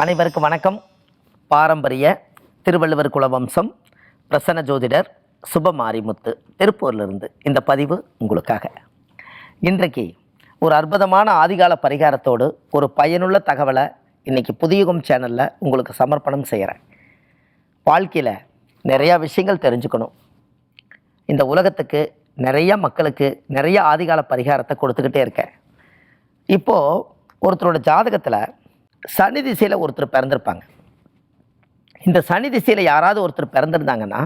அனைவருக்கும் வணக்கம். பாரம்பரிய திருவள்ளுவர் குலவம்சம் பிரசன்ன ஜோதிடர் சுபமாரிமுத்து திருப்பூர்லேருந்து இந்த பதிவு உங்களுக்காக. இன்றைக்கு ஒரு அற்புதமான ஆதிகால பரிகாரத்தோடு ஒரு பயனுள்ள தகவலை இன்றைக்கி புதியுகம் சேனலில் உங்களுக்கு சமர்ப்பணம் செய்கிறேன் வாழ்க்கையில் நிறையா விஷயங்கள் தெரிஞ்சுக்கணும். இந்த உலகத்துக்கு நிறைய மக்களுக்கு நிறைய ஆதிகால பரிகாரத்தை கொடுத்துக்கிட்டே இருக்கேன். இப்போது ஒருத்தரோட ஜாதகத்தில் சனி திசையில் ஒருத்தர் பிறந்திருப்பாங்க. இந்த சனி திசையில் யாராவது ஒருத்தர் பிறந்திருந்தாங்கன்னா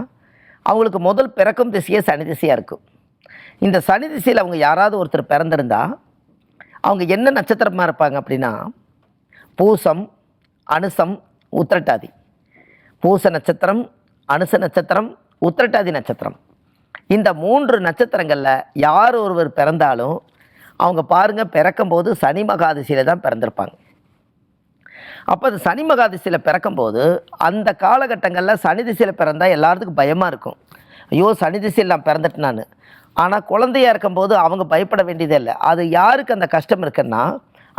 அவங்களுக்கு முதல் பிறக்கும் திசையே சனி திசையாக இருக்கும். இந்த சனி திசையில் அவங்க யாராவது ஒருத்தர் பிறந்திருந்தா அவங்க என்ன நட்சத்திரமாக இருப்பாங்க அப்படின்னா பூசம் அனுசம் உத்திரட்டாதி. பூச நட்சத்திரம் அனுச நட்சத்திரம் உத்திரட்டாதி நட்சத்திரம். இந்த மூன்று நட்சத்திரங்களில் யார் ஒருவர் பிறந்தாலும் அவங்க பாருங்கள் பிறக்கும்போது சனி மகாதிசையில் தான் பிறந்திருப்பாங்க. அப்போ அது சனி மகாதிசையில் பிறக்கும்போது அந்த காலகட்டங்களில் சனி திசையில் பிறந்தால் எல்லாத்துக்கும் பயமாக இருக்கும். ஐயோ சனி திசையில் நான் பிறந்துட்டேன் நான். ஆனால் குழந்தையா இருக்கும்போது அவங்க பயப்பட வேண்டியதே இல்லை. அது யாருக்கு அந்த கஷ்டம் இருக்குன்னா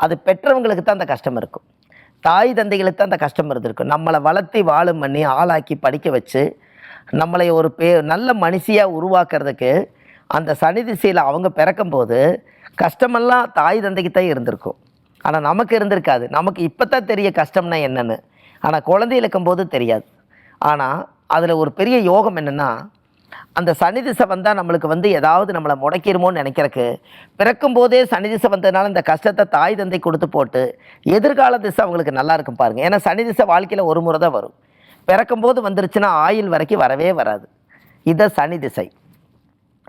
அது பெற்றவங்களுக்கு தான் அந்த கஷ்டம் இருக்கும். தாய் தந்தைகளுக்கு தான் அந்த கஷ்டம் இருந்திருக்கும். நம்மளை வளர்த்தி வாழும் பண்ணி ஆளாக்கி படிக்க வச்சு நம்மளை ஒரு பே நல்ல மனுஷியாக உருவாக்குறதுக்கு அந்த சனி திசையில் அவங்க பிறக்கும்போது கஷ்டமெல்லாம் தாய் தந்தைக்கு தான் இருந்திருக்கும். ஆனால் நமக்கு இருந்திருக்காது. நமக்கு இப்போ தான் தெரிய கஷ்டம்னா என்னென்னு. ஆனால் குழந்தை இருக்கும்போது தெரியாது. ஆனால் அதில் ஒரு பெரிய யோகம் என்னென்னா அந்த சனி திசை வந்தால் நம்மளுக்கு வந்து ஏதாவது நம்மளை முடக்கிடுமோன்னு நினைக்கிறக்கு பிறக்கும்போதே சனி திசை வந்ததுனால இந்த கஷ்டத்தை தாய் தந்தை கொடுத்து போட்டு எதிர்கால திசை அவங்களுக்கு நல்லா இருக்கும் பாருங்கள் ஏன்னா சனி திசை வாழ்க்கையில் ஒரு முறை தான் வரும். பிறக்கும்போது வந்துருச்சுன்னா ஆயுள் வரைக்கும் வரவே வராது. இதை சனி திசை.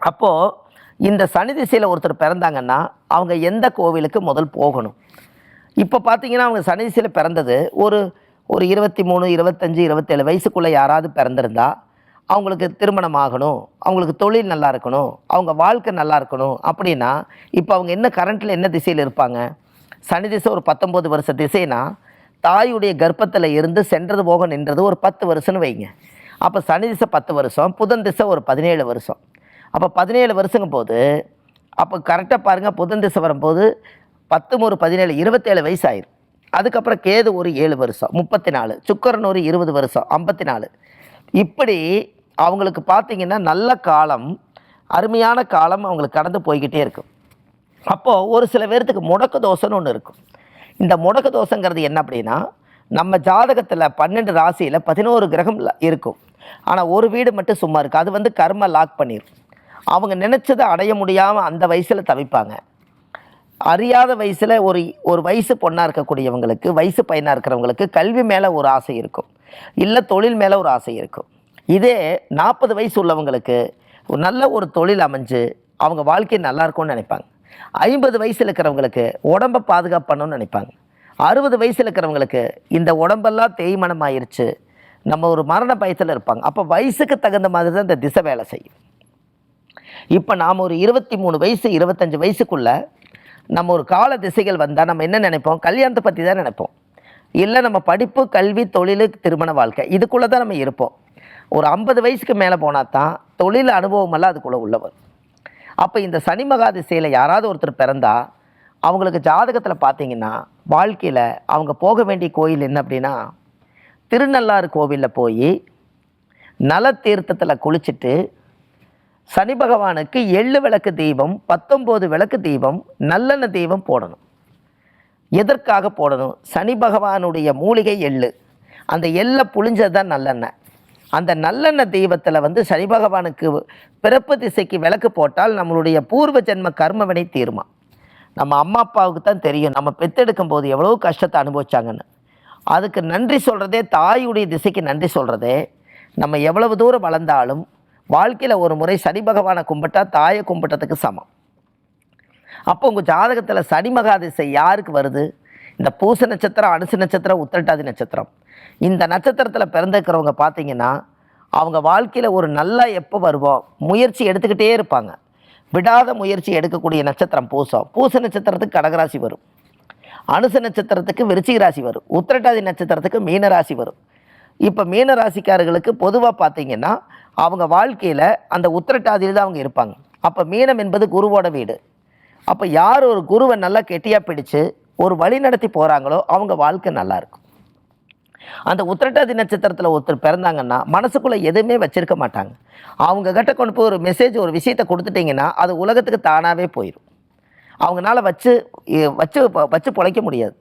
அப்போது இந்த சனி திசையில் ஒருத்தர் பிறந்தாங்கன்னா அவங்க எந்த கோவிலுக்கு முதல் போகணும்? இப்போ பார்த்தீங்கன்னா அவங்க சனி திசையில் பிறந்தது ஒரு ஒரு இருபத்தி மூணு இருபத்தஞ்சி இருபத்தேழு வயசுக்குள்ளே யாராவது பிறந்திருந்தா அவங்களுக்கு திருமணம் ஆகணும் அவங்களுக்கு தொழில் நல்லா இருக்கணும் அவங்க வாழ்க்கை நல்லா இருக்கணும். அப்படின்னா இப்போ அவங்க என்ன கரண்ட்டில் என்ன திசையில் இருப்பாங்க? சனி திசை ஒரு பத்தொம்போது வருஷ திசைனா தாயுடைய கர்ப்பத்தில் இருந்து சென்றது போக நின்றது ஒரு பத்து வருஷம்னு வைங்க. அப்போ சனி திசை பத்து வருஷம் புதன் திசை ஒரு பதினேழு வருஷம். அப்போ பதினேழு வருஷங்கும் போது அப்போ கரெக்டாக பாருங்கள் புதன் திசை வரும்போது பத்து ஒரு பதினேழு இருபத்தேழு வயசு ஆயிரும் அதுக்கப்புறம் கேது ஒரு ஏழு வருஷம் முப்பத்தி நாலு சுக்கரன் ஒரு இருபது வருஷம் ஐம்பத்தி நாலு இப்படி அவங்களுக்கு பார்த்தீங்கன்னா நல்ல காலம் அருமையான காலம் அவங்களுக்கு கடந்து போய்கிட்டே இருக்கும். அப்போது ஒரு சில பேர்த்துக்கு முடக்கு தோசைன்னு ஒன்று இருக்கும். இந்த முடக்கு தோசைங்கிறது என்ன அப்படின்னா நம்ம ஜாதகத்தில் பன்னெண்டு ராசியில் பதினோரு கிரகம் இருக்கும். ஆனால் ஒரு வீடு மட்டும் சும்மா இருக்குது அது வந்து கர்ம லாக் பண்ணிடும் அவங்க நினச்சதை அடைய முடியாமல் அந்த வயசில் தவிப்பாங்க. அறியாத வயசில் ஒரு ஒரு வயசு பொண்ணாக இருக்கக்கூடியவங்களுக்கு வயசு பையனாக இருக்கிறவங்களுக்கு கல்வி மேலே ஒரு ஆசை இருக்கும். இல்லை தொழில் மேலே ஒரு ஆசை இருக்கும். இதே நாற்பது வயசு உள்ளவங்களுக்கு நல்ல ஒரு தொழில் அமைஞ்சு அவங்க வாழ்க்கை நல்லா இருக்கும்னு நினைப்பாங்க. ஐம்பது வயசில் இருக்கிறவங்களுக்கு உடம்பை பாதுகாப்பு பண்ணணும்னு நினைப்பாங்க. அறுபது வயசில் இருக்கிறவங்களுக்கு இந்த உடம்பெல்லாம் தேய்மானம் ஆயிடுச்சு நம்ம ஒரு மரண பயத்தில் இருப்பாங்க. அப்போ வயசுக்கு தகுந்த மாதிரி தான் இந்த திசை வேலை செய்யும். இப்போ நாம் ஒரு இருபத்தி மூணு வயசு இருபத்தஞ்சி வயசுக்குள்ளே நம்ம ஒரு கால திசைகள் வந்தால் நம்ம என்ன நினைப்போம்? கல்யாணத்தை பற்றி தான் நினைப்போம். இல்லை நம்ம படிப்பு கல்வி தொழில் திருமண வாழ்க்கை இதுக்குள்ளே தான் நம்ம இருப்போம். ஒரு ஐம்பது வயசுக்கு மேலே போனால் தான் தொழில் அனுபவமெல்லாம் அதுக்குள்ளே உள்ளவர் அப்போ இந்த சனி மகா திசையில் யாராவது ஒருத்தர் பிறந்தா அவங்களுக்கு ஜாதகத்தில் பார்த்தீங்கன்னா வாழ்க்கையில் அவங்க போக வேண்டிய கோயில் என்ன அப்படின்னா திருநள்ளாறு கோவிலில் போய் நல தீர்த்தத்தில் குளிச்சுட்டு சனி பகவானுக்கு எள்ளு விளக்கு தீபம் பத்தொம்போது விளக்கு தீபம் நல்லெண்ணெய் தீபம் போடணும். எதற்காக போடணும்? சனி பகவானுடைய மூலிகை எள்ளு. அந்த எள்ளை புழிஞ்சது தான் நல்லெண்ணெய். அந்த நல்லெண்ணெய் தெய்வத்தில் வந்து சனி பகவானுக்கு பிறப்பு திசைக்கு விளக்கு போட்டால் நம்மளுடைய பூர்வ ஜென்ம கர்மவினை தீருமா? நம்ம அம்மா அப்பாவுக்கு தான் தெரியும். நம்ம பெத்தெடுக்கும் போது எவ்வளோ கஷ்டத்தை அனுபவிச்சாங்கன்னு. அதுக்கு நன்றி சொல்கிறதே தாயுடைய திசைக்கு நன்றி சொல்கிறதே நம்ம எவ்வளவு தூரம் வளர்ந்தாலும் வாழ்க்கையில் ஒரு முறை சனி பகவானை கும்பிட்டா தாயை கும்பிட்டதுக்கு சமம். அப்போ உங்கள் ஜாதகத்தில் சனி மகாதிசை யாருக்கு வருது? இந்த பூச நட்சத்திரம் அனுசு நட்சத்திரம் உத்திரட்டாதி நட்சத்திரம். இந்த நட்சத்திரத்தில் பிறந்திருக்கிறவங்க பார்த்தீங்கன்னா அவங்க வாழ்க்கையில் ஒரு நல்ல எப்போ வருவோம் முயற்சி எடுத்துக்கிட்டே இருப்பாங்க. விடாத முயற்சி எடுக்கக்கூடிய நட்சத்திரம் பூசம். பூச நட்சத்திரத்துக்கு கடகராசி வரும். அனுச நட்சத்திரத்துக்கு விருச்சிக ராசி வரும். உத்திரட்டாதி நட்சத்திரத்துக்கு மீனராசி வரும். இப்போ மீன ராசிக்காரர்களுக்கு பொதுவாக பார்த்தீங்கன்னா அவங்க வாழ்க்கையில் அந்த உத்திரட்டாதியில் தான் அவங்க இருப்பாங்க. அப்போ மீனம் என்பது குருவோட வீடு. அப்போ யார் ஒரு குருவை நல்லா கெட்டியாக பிடிச்சு ஒரு வழி நடத்தி போகிறாங்களோ அவங்க வாழ்க்கை நல்லாயிருக்கும் அந்த உத்திரட்டாதி நட்சத்திரத்தில் ஒருத்தர் பிறந்தாங்கன்னா மனசுக்குள்ளே எதுவுமே வச்சுருக்க மாட்டாங்க. அவங்க கிட்ட கொண்டு போய் ஒரு மெசேஜ் ஒரு விஷயத்தை கொடுத்துட்டிங்கன்னா அது உலகத்துக்கு தானாகவே போயிடும் அவங்களால வச்சு வச்சு வச்சு பொழைக்க முடியாது.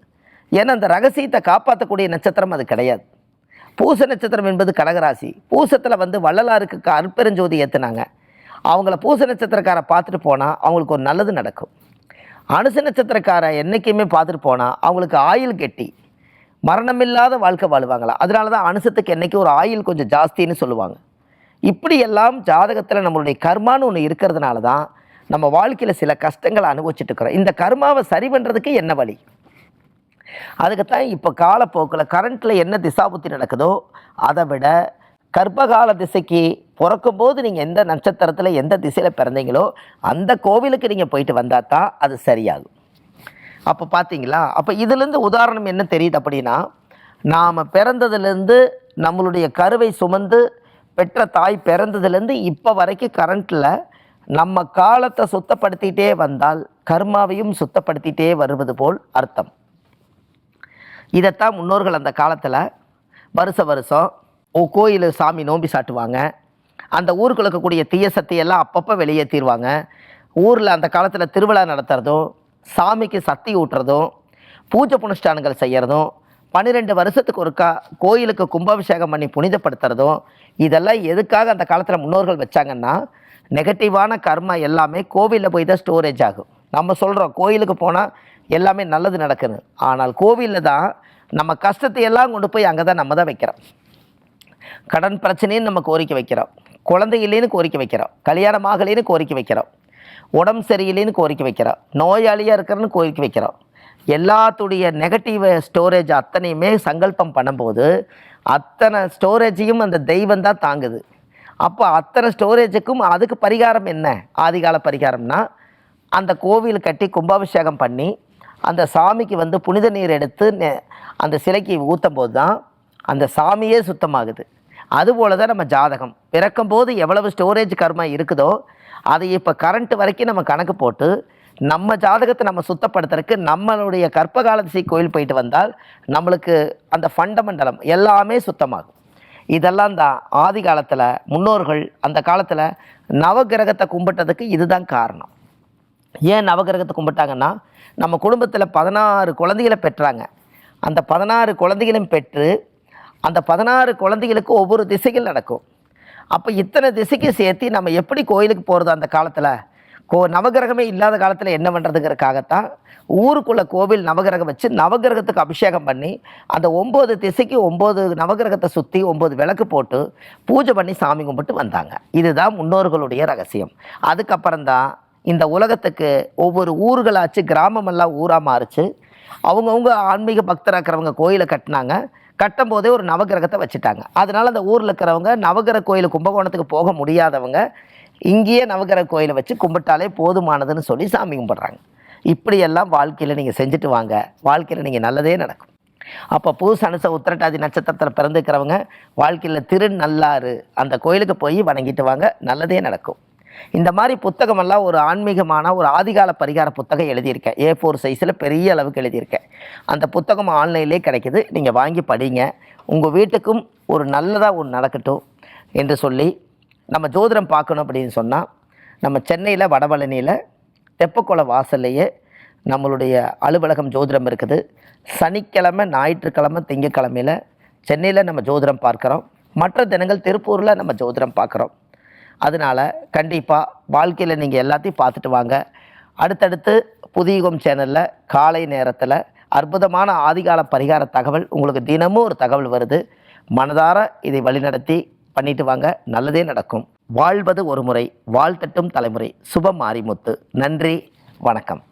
ஏன்னா அந்த ரகசியத்தை காப்பாற்றக்கூடிய நட்சத்திரம் அது கிடையாது. பூச நட்சத்திரம் என்பது கடகராசி. பூசத்தில் வந்து வள்ளலாருக்கு அற்பெருஞ்சோதி ஏற்றுனாங்க அவங்கள பூச நட்சத்திரக்காரை பார்த்துட்டு போனால் அவங்களுக்கு ஒரு நல்லது நடக்கும். அனுச நட்சத்திரக்காரை என்றைக்குமே பார்த்துட்டு போனால் அவங்களுக்கு ஆயுள் கெட்டி மரணமில்லாத வாழ்க்கை வாழ்வாங்களா? அதனால தான் அனுசத்துக்கு என்றைக்கு ஒரு ஆயுள் கொஞ்சம் ஜாஸ்தின்னு சொல்லுவாங்க. இப்படியெல்லாம் ஜாதகத்தில் நம்மளுடைய கர்மான்னு ஒன்று இருக்கிறதுனால தான் நம்ம வாழ்க்கையில் சில கஷ்டங்களை அனுபவிச்சுட்டு இருக்கிறோம். இந்த கர்மாவை சரி பண்ணுறதுக்கு என்ன வழி? அதுக்குத்தான் இப்போ காலப்போக்கில் கரண்ட்டில் என்ன திசாபுத்தி நடக்குதோ அதை விட கர்ப்பகால திசைக்கு பிறக்கும்போது நீங்கள் எந்த நட்சத்திரத்தில் எந்த திசையில் பிறந்தீங்களோ அந்த கோவிலுக்கு நீங்கள் போயிட்டு வந்தால் தான் அது சரியாகும். அப்போ பார்த்தீங்களா அப்போ இதுலேருந்து உதாரணம் என்ன தெரியுது அப்படின்னா நாம் பிறந்ததுலேருந்து நம்மளுடைய கருவை சுமந்து பெற்ற தாய் பிறந்ததுலேருந்து இப்போ வரைக்கும் கரண்ட்டில் நம்ம காலத்தை சுத்தப்படுத்திகிட்டே வந்தால் கர்மாவையும் சுத்தப்படுத்திகிட்டே வருவது போல் அர்த்தம். இதைத்தான் முன்னோர்கள் அந்த காலத்தில் வருஷ வருஷம் ஓ கோயில் சாமி நோம்பி சாட்டுவாங்க. அந்த ஊருக்குள்ள இருக்கக்கூடிய தீய சக்தியெல்லாம் அப்பப்போ வெளியேற்றிடுவாங்க ஊரில் அந்த காலத்தில் திருவிழா நடத்துகிறதும் சாமிக்கு சக்தி ஊட்டுறதும் பூஜை புனுஷ்டானங்கள் செய்கிறதும் பன்னிரெண்டு வருஷத்துக்கு ஒருக்கா கோயிலுக்கு கும்பாபிஷேகம் பண்ணி புனிதப்படுத்துறதும் இதெல்லாம் எதுக்காக அந்த காலத்தில் முன்னோர்கள் வச்சாங்கன்னா நெகட்டிவான கர்மா எல்லாமே கோவிலில் போய் தான் ஸ்டோரேஜ் ஆகும். நம்ம சொல்கிறோம் கோயிலுக்கு போனால் எல்லாமே நல்லது நடக்குது ஆனால் கோவிலில் தான் நம்ம கஷ்டத்தை எல்லாம் கொண்டு போய் அங்கே தான் நம்ம தான் வைக்கிறோம். கடன் பிரச்சனைன்னு நம்ம கோரிக்கை வைக்கிறோம். குழந்தை இல்லைன்னு கோரிக்கை வைக்கிறோம். கல்யாணம் ஆகலைன்னு கோரிக்கை வைக்கிறோம். உடம்பு சரியில்லைன்னு கோரிக்கை வைக்கிறோம். நோயாளியாக இருக்கிறன்னு கோரிக்கை வைக்கிறோம். எல்லாத்துடைய நெகட்டிவ் ஸ்டோரேஜ் அத்தனையுமே சங்கல்பம் பண்ணும்போது அத்தனை ஸ்டோரேஜையும் அந்த தெய்வம் தான் தாங்குது. அப்போ அத்தனை ஸ்டோரேஜுக்கும் அதுக்கு பரிகாரம் என்ன? ஆதிகால பரிகாரம்னா அந்த கோவில் கட்டி கும்பாபிஷேகம் பண்ணி அந்த சாமிக்கு வந்து புனித நீர் எடுத்து நெ- அந்த சிலைக்கு ஊற்றும் போது தான் அந்த சாமியே சுத்தமாகுது. அதுபோல தான் நம்ம ஜாதகம். பிறக்கும்போது எவ்வளவு ஸ்டோரேஜ் கர்மா இருக்குதோ அதை இப்போ கரண்ட் வரைக்கும் நம்ம கணக்கு போட்டு நம்ம ஜாதகத்தை நம்ம சுத்தப்படுத்துறதுக்கு நம்மளுடைய கற்பகாலதிசை கோயில் போயிட்டு வந்தால் நம்மளுக்கு அந்த ஃபண்டமெண்டலம் எல்லாமே சுத்தமாகும். இதெல்லாம் தான் ஆதி காலத்தில் முன்னோர்கள் அந்த காலத்தில் நவகிரகத்தை கும்பிட்டதுக்கு இதுதான் காரணம். ஏன் நவகிரகத்தை கும்பிட்டாங்கன்னா நம்ம குடும்பத்தில் பதினாறு குழந்தைகளை பெற்றாங்க. அந்த பதினாறு குழந்தைகளும் பெற்று அந்த பதினாறு குழந்தைகளுக்கு ஒவ்வொரு திசைகள் நடக்கும். அப்போ இத்தனை திசைக்கு சேர்த்து நம்ம எப்படி கோயிலுக்கு போகிறது அந்த காலத்தில்? கோ நவகிரகமே இல்லாத காலத்தில் என்ன பண்ணுறதுங்கிறக்காகத்தான் ஊருக்குள்ளே கோவில் நவகிரகம் வச்சு நவகிரகத்துக்கு அபிஷேகம் பண்ணி அந்த ஒம்பது திசைக்கு ஒம்பது நவகிரகத்தை சுற்றி ஒம்பது விளக்கு போட்டு பூஜை பண்ணி சாமி கும்பிட்டு வந்தாங்க. இதுதான் முன்னோர்களுடைய ரகசியம். அதுக்கப்புறம் தான் இந்த உலகத்துக்கு ஒவ்வொரு ஊர்களாச்சு கிராமமெல்லாம் ஊராக மாறுச்சு. அவங்கவுங்க ஆன்மீக பக்தராக இருக்கிறவங்க கோயிலை கட்டினாங்க. கட்டும் போதே ஒரு நவகிரகத்தை வச்சுட்டாங்க. அதனால் அந்த ஊரில் இருக்கிறவங்க நவகிரக கோயில் கும்பகோணத்துக்கு போக முடியாதவங்க இங்கேயே நவகிரக கோயிலை வச்சு கும்பிட்டாலே போதுமானதுன்னு சொல்லி சாமி கும்பிட்றாங்க. இப்படியெல்லாம் வாழ்க்கையில் நீங்கள் செஞ்சுட்டு வாங்க. வாழ்க்கையில் நீங்கள் நல்லதே நடக்கும். அப்போ பூச அனுச உத்திரட்டாதி நட்சத்திரத்தில் பிறந்துக்கிறவங்க வாழ்க்கையில் திரு நல்லாறு அந்த கோயிலுக்கு போய் வணங்கிட்டு வாங்க. நல்லதே நடக்கும். இந்த மாதிரி புத்தகமெல்லாம் ஒரு ஆன்மீகமான ஒரு ஆதிகால பரிகார புத்தகம் எழுதியிருக்கேன். ஏ ஃபோர் சைஸில் பெரிய அளவுக்கு எழுதியிருக்கேன். அந்த புத்தகம் ஆன்லைன்லேயே கிடைக்குது. நீங்கள் வாங்கி படிங்க. உங்கள் வீட்டுக்கும் ஒரு நல்லதாக ஒன்று நடக்கட்டும் என்று சொல்லி நம்ம ஜோதிடம் பார்க்கணும் அப்படின்னு சொன்னால் நம்ம சென்னையில் வடபழனியில் தெப்பக்குளம் வாசல்லையே நம்மளுடைய அலுவலகம் ஜோதிடம் இருக்குது. சனிக்கிழமை ஞாயிற்றுக்கிழமை திங்கக்கிழமையில் சென்னையில் நம்ம ஜோதிடம் பார்க்குறோம். மற்ற தினங்கள் திருப்பூரில் நம்ம ஜோதிடம் பார்க்குறோம். அதனால் கண்டிப்பாக வாழ்க்கையில் நீங்கள் எல்லாத்தையும் பார்த்துட்டு வாங்க. அடுத்தடுத்து புதியுகம் சேனலில் காலை நேரத்தில் அற்புதமான ஆதிகால பரிகார தகவல் உங்களுக்கு தினமும் ஒரு தகவல் வருது. மனதார இதை வழிநடத்தி பண்ணிட்டு வாங்க. நல்லதே நடக்கும். வாழ்வது ஒரு முறை வாழ்த்தட்டும் தலைமுறை. சுபம் மாரிமுத்து நன்றி வணக்கம்.